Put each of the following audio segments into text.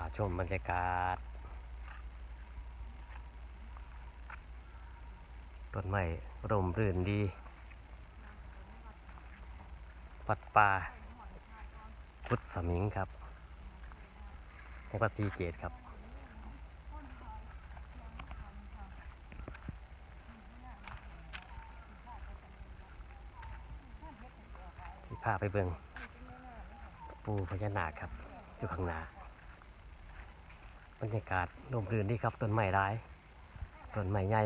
าชมบรรยากาศ ต้นไม้ร่มรื่นดี วัดป่าพุทธสมิงครับจังหวัดศรีเกตครับที่พาไปเบิงปูพญานาคครับ อยู่ข้างหน้า รรยากาศร่มรื่นดีครับต้นไม้ร้ายต้นไม้ใหญ่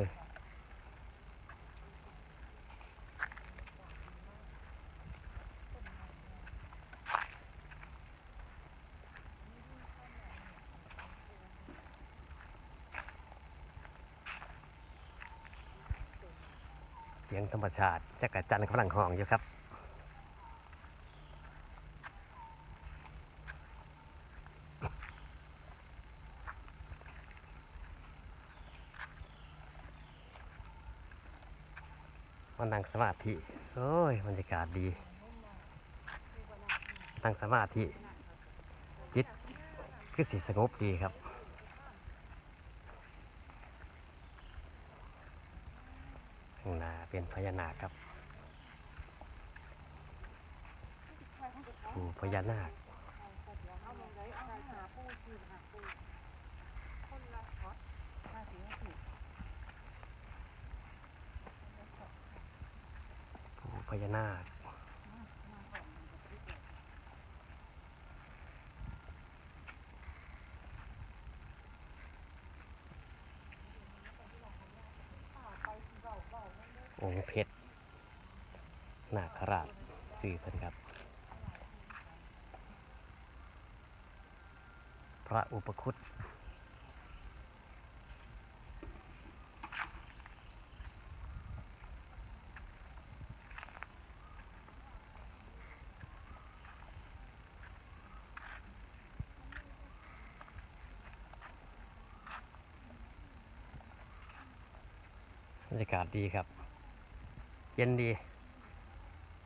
เสียงธรรมชาติจักรจันทร์กำลังห้องอยู่ครับ มานั่งสมาธิ โอ้ยบรรยากาศดี นั่งสมาธิจิตคือสิสงบดีครับข้างหน้าเป็นพญานาคครับปู่พญานาค พญานาคองค์เพชรนาคราชสื่อเพิ่นครับ พระอุปคุต บรรยากาศดีครับ เย็นดี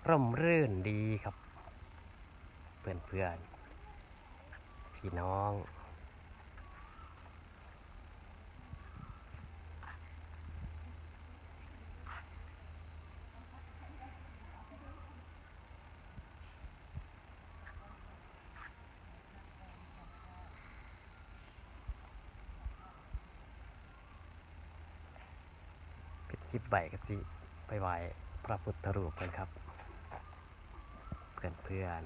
ร่มรื่นดีครับ เพื่อนเพื่อนพี่น้อง ปิดคลิปใบกันสิไปไหว้พระพุทธรูปกันครับ เพื่อนเพื่อน